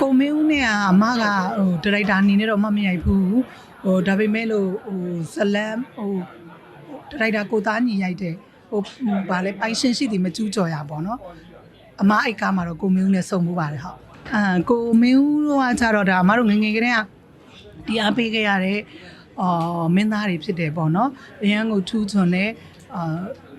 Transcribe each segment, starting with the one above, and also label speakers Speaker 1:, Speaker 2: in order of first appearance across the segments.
Speaker 1: ကိုမင်းဦးနဲ့ကအမကဟိုဒါရိုက်တာအနေနဲ့တော့မမရိုက်ဘူးဟိုဒါပေမဲ့လို့ဟိုဇလန်ဟိုဒါရိုက်တာကိုသားညီရိုက်တဲ့ဟိုဗာလဲပိုင်ရှင်ရှိသည်မကျူးကျော်ရပါတော့အမအိတ်ကားမှာတော့ကိုမင်းဦးနဲ့စုံမှုပါတယ်ဟုတ်အာကိုမင်းဦးတို့ကကြတော့ဒါအမတို့ငယ်ငယ်ကတည်းကဒီအားပေးခဲ့ရတဲ့အော်မင်းသားတွေဖြစ်တယ်ပေါ့နော်အရန်ကိုထူးချွန်တဲ့အာ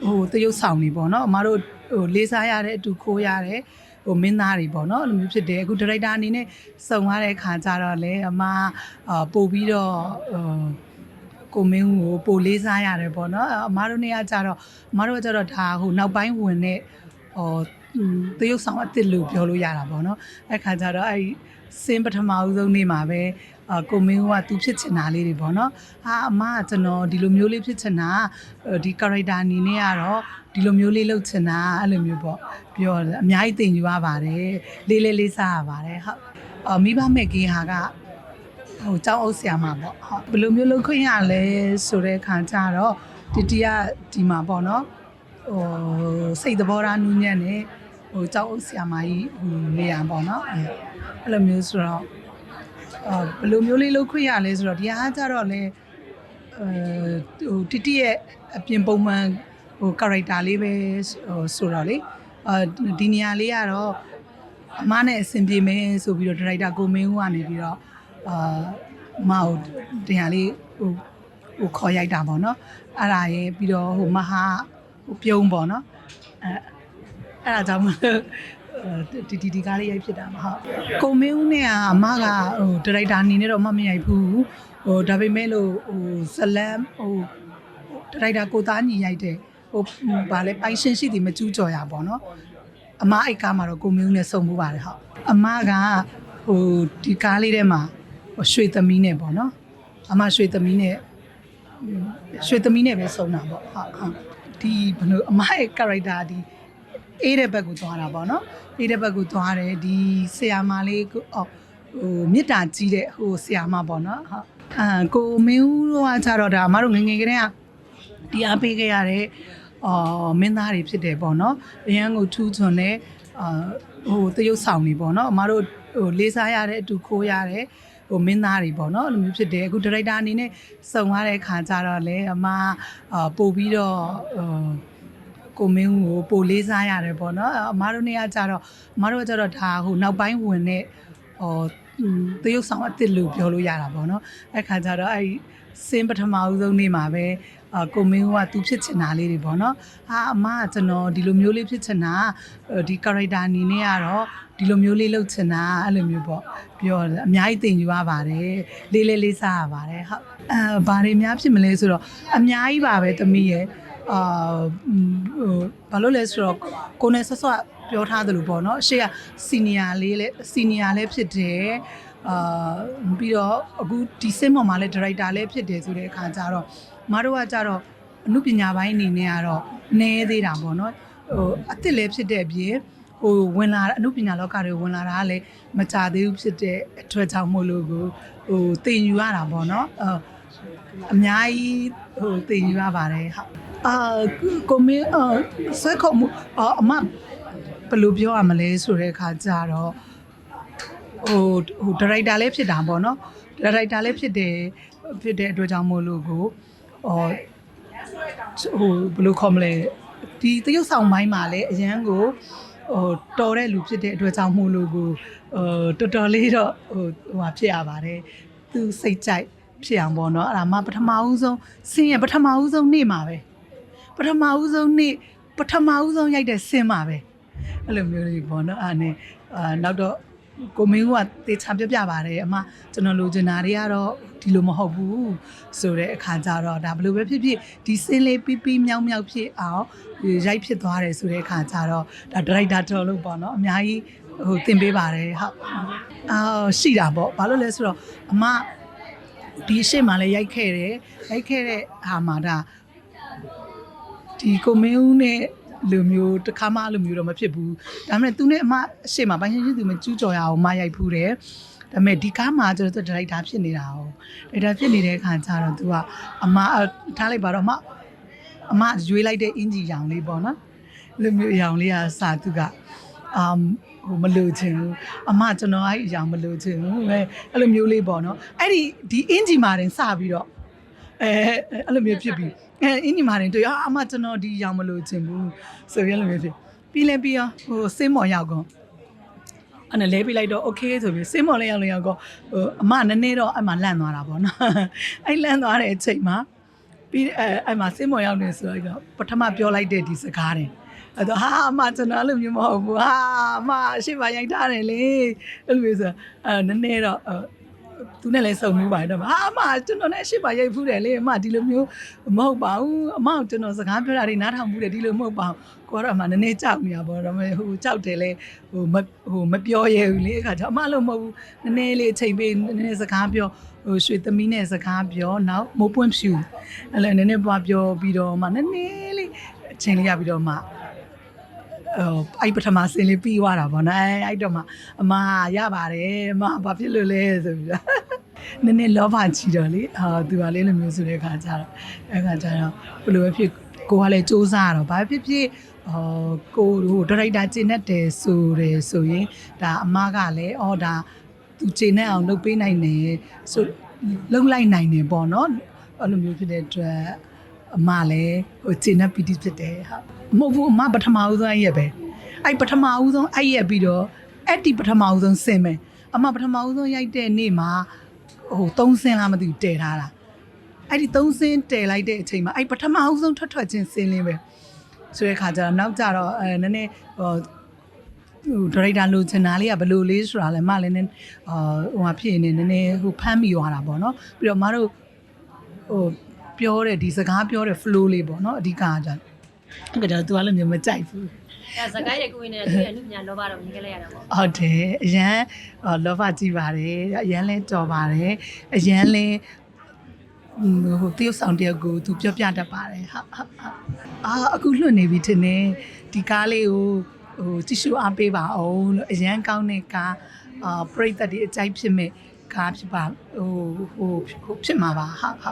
Speaker 1: ဟိုတရုပ်ဆောင်တွေပေါ့နော်အမတို့ဟိုလေးစားရတဲ့အတူခိုးရတဲ့ ဟိုမင်းသားတွေပေါ့နော်အဲ့လိုမျိုးဖြစ်တယ်အခုဒါရိုက်တာအနေနဲ့စုံရတဲ့ခါကျတော့လေအမပို့ပြီးတော့ကိုမင်းကိုပို့လေးစားရတယ်ပေါ့နော်အမတို့နေရာကျတော့အမတို့ကကျတော့ဒါဟိုနောက်ပိုင်းဝင်တဲ့ဟိုသရုပ်ဆောင်အစ်စ်လို့ပြောလို့ရတာပေါ့နော်အဲ့ခါကျတော့အဲ့စင်ပထမဦးဆုံးနေ့မှာပဲ ကိုမင်းကသူဖြစ်ချင်တာလေးတွေပေါ့နော်ဟာအမကကျွန်တော်ဒီလိုမျိုးလေးဖြစ်ချင်တာဒီ character အနေနဲ့ကတော့ဒီလိုမျိုးလေးလုပ်ချင်တာအဲ့လိုမျိုးပေါ့ပြောတယ်အများကြီးသင်ယူရပါတယ်လေးလေးလေးစားရပါတယ်ဟုတ်အာမိဘမဲ့ကင်းဟာကဟိုကျောင်းအုပ်ဆရာမပေါ့ဟုတ်ဘယ်လိုမျိုးလုပ်ခွင့်ရလဲဆိုတဲ့ခါကျတော့တီတီကဒီမှာပေါ့နော်ဟိုစိတ်သဘောထားနူးညံ့နေဟိုကျောင်းအုပ်ဆရာမကြီးဟိုနေရပေါ့နော်အဲ့အဲ့လိုမျိုးဆိုတော့အာ ဘယ်လိုမျိုးလေးလုပ်ခွင့်ရလဲဆိုတော့ဒီဟာကကြတော့လေအဲဟိုတတိရဲ့အပြင်ပုံမှန်ဟို character လေးပဲဟိုဆိုတော့လေအာဒီနေရာလေးကတော့အမနဲ့အဆင်ပြေမယ်ဆိုပြီးတော့ director ကိုမင်းဦးကနေပြီးတော့အာမဟုတ်တင်ဟာလေးဟိုဟိုခေါ်ရိုက်တာပေါ့နော်အဲ့ဒါရဲ့ပြီးတော့ဟိုမဟာဟိုပြုံးပေါ့နော်အဲအဲ့ဒါကြောင့်မလို့ ဒီဒီဒီကားလေးရိုက်ဖြစ်တာမဟုတ်ကိုမင်းဦးနဲ့ကအမကဟိုဒါရိုက်တာအနေနဲ့တော့မမရိုက်ဘူးဟိုဒါပေမဲ့လို့ဟိုဇလန်ဟိုဒါရိုက်တာကိုသားညီရိုက်တဲ့ဟိုဗာလဲပိုင်ရှင်ရှိသည်မကျူးကျော်ရပါတော့အမအိတ်ကားမှာတော့ကိုမင်းဦးနဲ့စုံမှုပါတယ်ဟုတ်အမကဟိုဒီကားလေးထဲမှာဟိုရွှေသမီးနဲ့ပေါ့နော်အမရွှေသမီးနဲ့ရွှေသမီးနဲ့ပဲစုံတာပေါ့ဟုတ်ဟုတ်ဒီဘယ်လိုအမရဲ့ character ဒီအေးတဲ့ဘက်ကိုသွားတာပေါ့နော် အေးတဲ့ဘက်ကိုသွားတယ်ဒီဆရာမလေးကိုအော်ဟိုမေတ္တာကြီးတဲ့ဟိုဆရာမပေါ့နော်ဟုတ်အာကိုမင်းဦးတို့ကကြတော့ဒါအမတို့ငယ်ငယ်ကတည်းကဒီအားပေးခဲ့ရတဲ့အော်မင်းသားတွေဖြစ်တယ်ပေါ့နော်အရန်ကိုထူးချွန်တဲ့အာဟိုတရုပ်ဆောင်တွေပေါ့နော်အမတို့ဟိုလေးစားရတဲ့အတူခိုးရတဲ့ဟိုမင်းသားတွေပေါ့နော်အဲ့လိုမျိုးဖြစ်တယ်အခုဒါရိုက်တာအနေနဲ့စုံရတဲ့ခါကျတော့လေအမအာပို့ပြီးတော့ဟို ကိုမင်းကိုပိုလေးစားရတယ်ပေါ့နော်အမားတို့နေရာကြတော့အမားတို့ကကြတော့ဒါဟိုနောက်ပိုင်းဝင်တဲ့ဟိုတရုပ်ဆောင်အစ်စ်လို့ပြောလို့ရတာပေါ့နော်အဲ့ခါကျတော့အဲ့စင်းပထမဦးဆုံးနေ့မှာပဲအာကိုမင်းကသူဖြစ်ချင်တာလေးတွေပေါ့နော်ဟာအမကကျွန်တော်ဒီလိုမျိုးလေးဖြစ်ချင်တာဒီ character အနေနဲ့ကတော့ဒီလိုမျိုးလေးလုပ်ချင်တာအဲ့လိုမျိုးပေါ့ပြောတယ်အများကြီးသင်ယူရပါတယ်လေးလေးလေးစားရပါတယ်ဟုတ်အဲဘာတွေများဖြစ်မလဲဆိုတော့အများကြီးပါပဲသမီးရဲ့ အာဟိုဘာလို့လဲဆိုတော့ကိုနဲ့ဆော့ဆော့ပြောထားသလိုပေါ့နော်ရှေ့ကစီနီယာလေးလဲစီနီယာလည်းဖြစ်တယ်အာပြီးတော့အခုဒီစင်းပေါ်မှာလည်းဒါရိုက်တာလည်းဖြစ်တယ်ဆိုတဲ့အခါကျတော့မတို့ကကြတော့အမှုပညာပိုင်းအနေနဲ့ကတော့နည်းသေးတာပေါ့နော်ဟိုအစ်စ်လည်းဖြစ်တဲ့အပြင်ဟိုဝင်လာအမှုပညာလောကတွေဝင်လာတာကလည်းမကြသေးဘူးဖြစ်တဲ့အတွက်ကြောင့်မို့လို့ကိုဟိုတင်ယူရတာပေါ့နော်အအများကြီးဟိုတင်ယူရပါတယ်ဟုတ် အာကိုမင်းအာဆွဲခုံမှုအာအမဘယ်လိုပြောရမလဲဆိုတဲ့အခါကျတော့ဟိုဟိုဒါရိုက်တာလည်းဖြစ်တာပေါ့နော်ဒါရိုက်တာလည်းဖြစ်တယ်ဖြစ်တဲ့အတွက်ကြောင့်မို့လို့ကိုဟိုဟိုဘယ်လိုခေါ်မလဲဒီတရုပ်ဆောင်ပိုင်းမှာလည်းအရန်ကိုဟိုတော်တဲ့လူဖြစ်တဲ့အတွက်ကြောင့်မို့လို့ကိုဟိုတော်တော်လေးတော့ဟိုဟိုဟာဖြစ်ရပါတယ်သူစိတ်ကြိုက်ဖြစ်အောင်ပေါ့နော်အဲ့ဒါမှပထမဦးဆုံးဆင်းရပထမဦးဆုံးနေ့မှာပဲ ပထမဦးဆုံးနေ့ပထမဦးဆုံးရိုက်တဲ့ဆင်းမှာပဲအဲ့လိုမျိုးလေးပေါ့နော်အဲ့ဒါနဲ့အာနောက်တော့ကိုမင်းကတေချာပြပြပါတယ်အမကျွန်တော်လိုချင်တာတွေကတော့ဒီလိုမဟုတ်ဘူးဆိုတဲ့အခါကျတော့ဒါဘယ်လိုပဲဖြစ်ဖြစ်ဒီစင်းလေးပီးပီးမြောက်မြောက်ဖြစ်အောင်ရိုက်ဖြစ်သွားတယ်ဆိုတဲ့အခါကျတော့ဒါဒရိုက်တာတော်လို့ပေါ့နော်အများကြီးဟိုသင်ပေးပါတယ်ဟုတ်အာရှိတာပေါ့ဘာလို့လဲဆိုတော့အမဒီရှေ့မှာလည်းရိုက်ခဲ့တယ်ရိုက်ခဲ့တဲ့ဟာမှာဒါ ဒီကိုမင်းဦးနဲ့လူမျိုးတစ်ခါမှလူမျိုးတော့မဖြစ်ဘူးဒါပေမဲ့သူနဲ့အမအရှိမပိုင်းရှင်းချင်းသူမကျူးကျော်ရအောင်မရိုက်ဖူးတယ်ဒါပေမဲ့ဒီကားမှာကျွန်တော်တို့ဒါရိုက်တာဖြစ်နေတာ哦ဒါရိုက်တာဖြစ်နေတဲ့အခါကျတော့ तू ကအမထားလိုက်ပါတော့အမအမရွေးလိုက်တဲ့အင်ဂျီရောင်လေးပေါ့နော်လူမျိုးရောင်လေးကစာသူကအမ်ဟိုမလို့ချင်ဘူးအမကျွန်တော်အဲ့ဒီအကြောင်းမလို့ချင်ဘူးပဲအဲ့လိုမျိုးလေးပေါ့နော်အဲ့ဒီဒီအင်ဂျီမာတင်စပြီးတော့ အဲအဲ့လိုမျိုးဖြစ်ပြီးအဲအင်ဂျီမာတင်တွေ့အာအမကျွန်တော်ဒီအကြောင်းမလို့ချင်ဘူးဆိုပြီးအဲ့လိုမျိုးဖြစ်ပြီးလဲပြီးရောဟိုစင်းမော်ရောက်ကုန်အဲ့နဲ့လဲပြလိုက်တော့ okay ဆိုပြီးစင်းမော်လေးရောက်လို့ရောက်တော့ဟိုအမနည်းနည်းတော့အဲ့မှာလန့်သွားတာပေါ့နော်အဲ့လန့်သွားတဲ့အချိန်မှာပြီးအဲအဲ့မှာစင်းမော်ရောက်နေဆိုတော့ပထမပြောလိုက်တဲ့ဒီစကားတယ်အဲ့တော့ဟာအမကျွန်တော်အဲ့လိုမျိုးမဟုတ်ဘူးဟာအမအရှိမရိုက်ထားတယ်လေအဲ့လိုမျိုးဆိုအဲနည်းနည်းတော့အဲ သူနဲ့လည်းစုံမှုပါတယ်တော့ဟာအမကျွန်တော်နဲ့အရှိမရိုက်ဖူးတယ်လေအမဒီလိုမျိုးမဟုတ်ပါဘူးအမကိုကျွန်တော်စကားပြောတာတွေနားထောင်မှုတယ်ဒီလိုမဟုတ်ပါဘူးကိုကတော့အမနည်းနည်းကြောက်နေရပါတော့ဟိုကြောက်တယ်လေဟိုမဟိုမပြောရဘူးလေအခါကျအမလို့မဟုတ်ဘူးနည်းနည်းလေးအချိန်ပေးနည်းနည်းစကားပြောဟိုရွှေသမီးနဲ့စကားပြောနောက်မိုးပွင့်ဖြူအဲ့လည်းနည်းနည်းပွားပြောပြီးတော့မှနည်းနည်းလေးအချိန်လေးရပြီးတော့မှဟို အဲ့ပထမဆင်းလေးပြီးသွားတာပေါ့နော်အဲ့အဲ့တော့မှအမရပါတယ်အမဘာဖြစ်လို့လဲဆိုပြီးတော့နည်းနည်းလောဘချီတော့လေအာသူကလေးလိုမျိုးဆိုတဲ့ခါကျတော့အဲ့ခါကျတော့ဘယ်လိုပဲဖြစ်ကိုကလည်းစူးစမ်းရတော့ဘာဖြစ်ဖြစ်ဟောကိုဟိုဒါရိုက်တာကျင်းတတ်တယ်ဆိုတယ်ဆိုရင်ဒါအမကလည်းအော်ဒါသူကျင်းနေအောင်လုပ်ပေးနိုင်တယ်ဆိုလုံလိုက်နိုင်တယ်ပေါ့နော်အဲ့လိုမျိုးဖြစ်တဲ့အတွက် အမလည်းဟိုကျင်းနေပီတိဖြစ်တယ်ဟုတ်မဟုတ်ဘူးအမပထမဦးဆုံးအဲ့ရက်ပဲအဲ့ပထမဦးဆုံးအဲ့ရက်ပြီးတော့အဲ့ဒီပထမဦးဆုံးဆင်မယ်အမပထမဦးဆုံးရိုက်တဲ့နေ့မှာဟိုသုံးဆင်းလားမသိဘူးတည်ထားတာအဲ့ဒီသုံးဆင်းတည်လိုက်တဲ့အချိန်မှာအဲ့ပထမဦးဆုံးထွက်ထွက်ချင်းဆင်းလင်းပဲဆိုတဲ့ခါကျတော့နောက်ကြတော့အဲနည်းနည်းဟိုဟိုဒါရိုက်တာလိုချင်တာလေးကဘယ်လိုလေးဆိုတာလဲမလည်းနည်းအာဟိုဟာဖြစ်နေနည်းနည်းဟိုဖမ်းမိသွားတာပေါ့နော်ပြီးတော့မတို့ဟို ပြောတဲ့ဒီစကားပြောတဲ့ flow လေးပေါ့နော်အဓိကကကြအဲ့ဒါတော့ तू လည်းမျိုးမကြိုက်ဘူး
Speaker 2: အဲစကိုင်းရဲ့ကိုဝင်နေတဲ့သူရဲ့အမှုပညာလောဘတော့မြင်ခဲ့လိုက်ရတာပေါ့
Speaker 1: ဟုတ်တယ်အရန်လောဘကြည့်ပါတယ်အရန်လဲတော်ပါတယ်အရန်လဲဟိုတရုတ်ဆောင်တယောက်ကိုသူပြောပြတတ်ပါတယ်ဟာဟာဟာအာအခုလွတ်နေပြီထင်တယ်ဒီကားလေးကိုဟိုကြည့်ရှုအားပေးပါအောင်လို့အရန်ကောင်းတဲ့ကားအာပရိသတ်တွေအကြိုက်ဖြစ်မဲ့ကားဖြစ်ပါဟိုဟိုဟိုဖြစ်မှာပါဟာဟာ